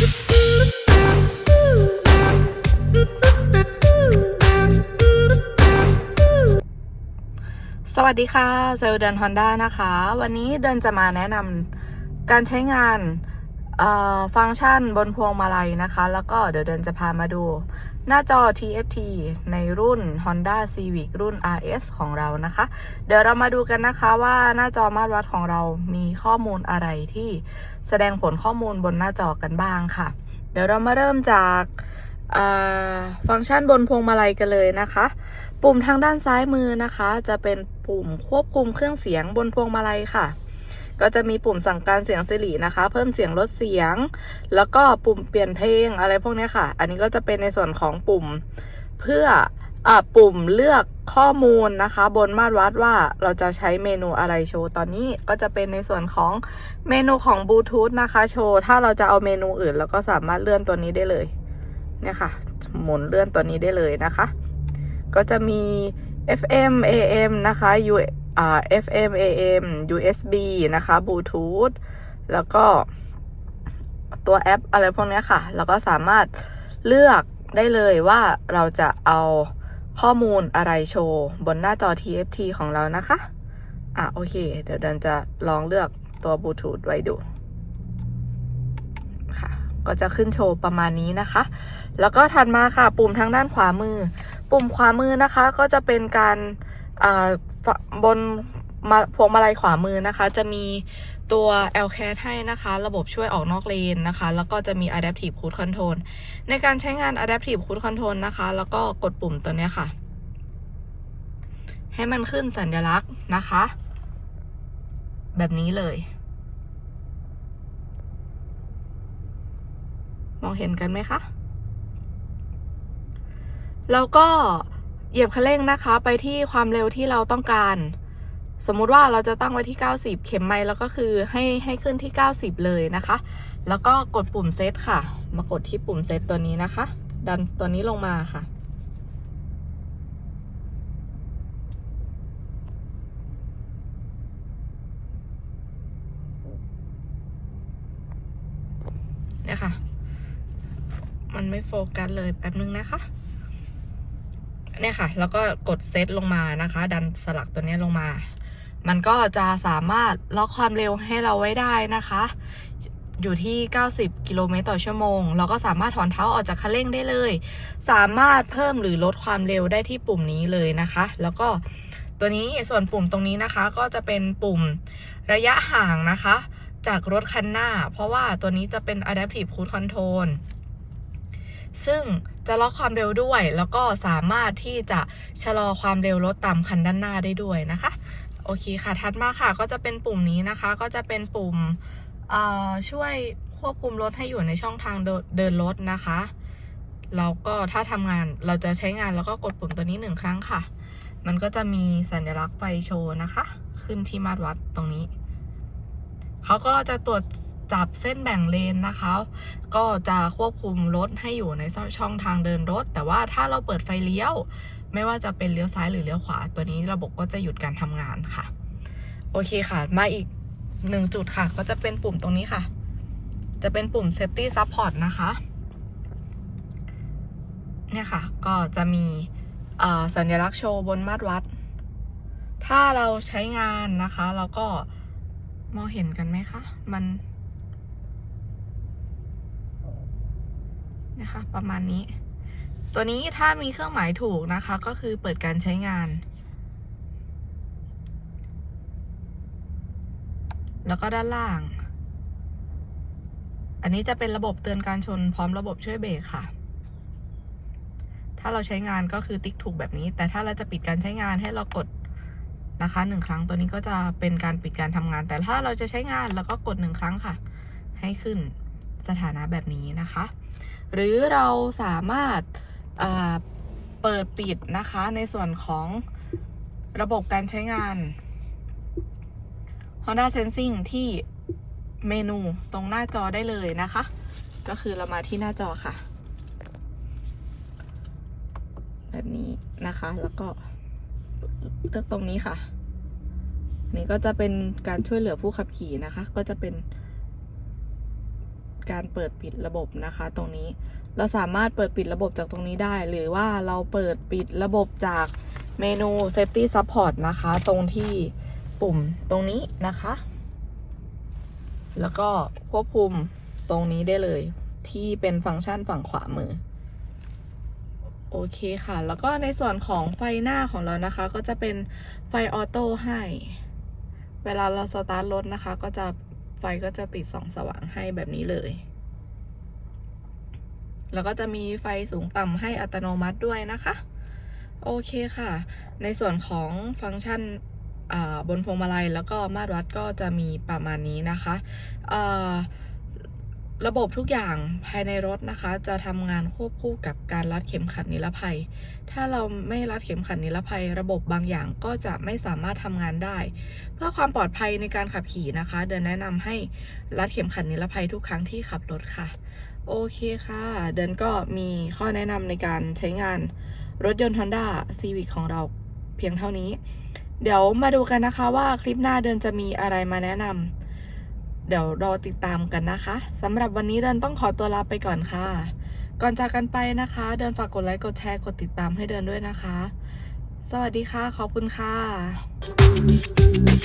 สวัสดีค่ะเซลเดนฮอนด้านะคะ วันนี้เดินจะมาแนะนำการใช้งาน ฟังก์ชันบนพวงมาลัยนะคะ แล้วก็เดี๋ยวเดินจะพามาดู หน้าจอ TFT ในรุ่น Honda Civic รุ่น RS ของเรานะคะ เดี๋ยวเรามาดูกันนะคะว่าหน้าจอมาตรวัดของเรามีข้อมูลอะไรที่แสดงผลข้อมูลบนหน้าจอกันบ้างค่ะ เดี๋ยวเรามาเริ่มจากฟังก์ชันบนพวงมาลัยกันเลยนะคะ ปุ่มทางด้านซ้ายมือนะคะ จะเป็นปุ่มควบคุมเครื่องเสียงบนพวงมาลัยค่ะ ก็จะมีปุ่มสั่งการเสียงสิรินะคะ เพิ่มเสียงลดเสียง แล้วก็ปุ่มเปลี่ยนเพลงอะไรพวกนี้ค่ะ อันนี้ก็จะเป็นในส่วนของปุ่มเพื่ออปุ่มเลือกข้อมูลนะคะ บนมาตรวัดว่าเราจะใช้เมนูอะไรโชว์ตอนนี้ก็จะเป็นในส่วนของเมนูของบลูทูธนะคะโชว์ถ้าเราจะเอาเมนูอื่นเราก็สามารถเลื่อนตัวนี้ได้เลยเนี่ยค่ะ หมุนเลื่อนตัวนี้ได้เลยนะคะ ก็จะมี FM AM นะคะ U FM AM USB นะคะ Bluetooth แล้วก็ตัวแอปอะไรพวกนี้ค่ะเราก็สามารถเลือกได้เลยว่าเราจะเอาข้อมูลอะไรโชว์บนหน้าจอ TFT ของเรานะคะ อะโอเค เดี๋ยวเดินจะลองเลือกตัวบลูทูธไว้ดู ค่ะ ก็จะขึ้นโชว์ประมาณนี้นะคะ แล้วก็ถัดมาค่ะ ปุ่มทางด้านขวามือ ปุ่มขวามือนะคะ ก็จะเป็นการ บนมาพวงมาลัยขวามือนะคะ จะมีตัว l c a t ให้นะคะ ระบบช่วยออกนอกเลนนะคะ แล้วก็จะมี Adaptive Cruise Control ในการใช้งาน Adaptive Cruise Control นะคะ แล้วก็กดปุ่มตัวนี้ค่ะ ให้มันขึ้นสัญลักษณ์นะคะ แบบนี้เลย มองเห็นกันไหมคะ แล้วก็ เหยียบคันเร่งนะคะ ไปที่ความเร็วที่เราต้องการ สมมุติว่าเราจะตั้งไว้ที่ 90 เข็มไมล์แล้วก็คือให้ให้ขึ้นที่ 90 เลยนะคะ แล้วก็กดปุ่มเซตค่ะ มากดที่ปุ่มเซตตัวนี้นะคะ ดันตัวนี้ลงมาค่ะเนี่ยค่ะ มันไม่โฟกัสเลยแป๊บนึงนะคะ เนี่ยค่ะ แล้วก็กดเซตลงมานะคะ ดันสลักตัวนี้ลงมา มันก็จะสามารถล็อกความเร็วให้เราไว้ได้นะคะ อยู่ที่ 90 กิโลเมตรต่อชั่วโมง เราก็สามารถถอนเท้าออกจากคันเร่งได้เลย สามารถเพิ่มหรือลดความเร็วได้ที่ปุ่มนี้เลยนะคะ แล้วก็ตัวนี้ส่วนปุ่มตรงนี้นะคะก็จะเป็นปุ่มระยะห่างนะคะ จากรถคันหน้า เพราะว่าตัวนี้จะเป็น Adaptive Cruise Control ซึ่งจะล็อกความเร็วด้วย แล้วก็สามารถที่จะชะลอความเร็วรถตามคันด้านหน้าได้ด้วยนะคะ โอเคค่ะ ถัดมาค่ะ ก็จะเป็นปุ่มนี้นะคะ ก็จะเป็นปุ่มช่วยควบคุมรถให้อยู่ในช่องทางเดินเดินรถนะคะแล้วก็ถ้าทำงานเราจะใช้งานแล้วก็กดปุ่มตัวนี้หนึ่งครั้งค่ะ มันก็จะมีสัญลักษณ์ไฟโชว์นะคะ ขึ้นที่มาตรวัดตรงนี้ เขาก็จะตรวจ จับเส้นแบ่งเลนนะคะ ก็จะควบคุมรถให้อยู่ในช่องทางเดินรถ แต่ว่าถ้าเราเปิดไฟเลี้ยว ไม่ว่าจะเป็นเลี้ยวซ้ายหรือเลี้ยวขวา ตัวนี้ระบบก็จะหยุดการทำงานค่ะ โอเคค่ะ มาอีกหนึ่งจุดค่ะ ก็จะเป็นปุ่มตรงนี้ค่ะ จะเป็นปุ่ม safety support นะคะ เนี่ยค่ะ ก็จะมีสัญลักษณ์โชว์บนมาตรวัด ถ้าเราใช้งานนะคะ เราก็มองเห็นกันไหมคะ มัน นะคะ ประมาณนี้ ตัวนี้ถ้ามีเครื่องหมายถูกนะคะ ก็คือเปิดการใช้งาน แล้วก็ด้านล่าง อันนี้จะเป็นระบบเตือนการชนพร้อมระบบช่วยเบรกค่ะ ถ้าเราใช้งานก็คือติ๊กถูกแบบนี้ แต่ถ้าเราจะปิดการใช้งานให้เรากดนะคะหนึ่งครั้งตัวนี้ก็จะเป็นการปิดการทำงาน แต่ถ้าเราจะใช้งานเราก็กดหนึ่งครั้งค่ะ ให้ขึ้นสถานะแบบนี้นะคะ หรือเราสามารถเปิดปิดนะคะในส่วนของระบบการใช้งาน Honda Sensing ที่เมนูตรงหน้าจอได้เลยนะคะ ก็คือเรามาที่หน้าจอค่ะ แบบนี้นะคะ แล้วก็เลือกตรงนี้ค่ะ นี่ก็จะเป็นการช่วยเหลือผู้ขับขี่นะคะ ก็จะเป็น การเปิดปิดระบบนะคะ ตรงนี้เราสามารถเปิดปิดระบบจากตรงนี้ได้ หรือว่าเราเปิดปิดระบบจากเมนู Safety Support นะคะ ตรงที่ปุ่มตรงนี้นะคะ แล้วก็ควบคุมตรงนี้ได้เลยที่เป็นฟังก์ชันฝั่งขวามือ โอเคค่ะ แล้วก็ในส่วนของไฟหน้าของเรานะคะ ก็จะเป็นไฟออโต้ให้ เวลาเราสตาร์ทรถนะคะ ก็จะ ไฟก็จะติดสองสว่างให้แบบนี้เลย แล้วก็จะมีไฟสูงต่ำให้อัตโนมัติด้วยนะคะ โอเคค่ะ ในส่วนของฟังก์ชันบนพวงมาลัยแล้วก็มาตรวัดก็จะมีประมาณนี้นะคะอ่า ระบบทุกอย่างภายในรถนะคะ จะทำงานควบคู่กับการรัดเข็มขัดนิรภัย ถ้าเราไม่รัดเข็มขัดนิรภัย ระบบบางอย่างก็จะไม่สามารถทำงานได้ เพื่อความปลอดภัยในการขับขี่นะคะ เดินแนะนำให้รัดเข็มขัดนิรภัยทุกครั้งที่ขับรถค่ะ โอเคค่ะ เดินก็มีข้อแนะนำในการใช้งานรถยนต์ Honda Civic ของเราเพียงเท่านี้ เดี๋ยวมาดูกันนะคะว่าคลิปหน้าเดินจะมีอะไรมาแนะนำ เดี๋ยวรอติดตามกันนะคะสำหรับวันนี้เดินต้องขอตัวลาไปก่อนค่ะ ก่อนจากกันไปนะคะ เดินฝากกดไลค์กดแชร์กดติดตามให้เดินด้วยนะคะ สวัสดีค่ะ ขอบคุณค่ะ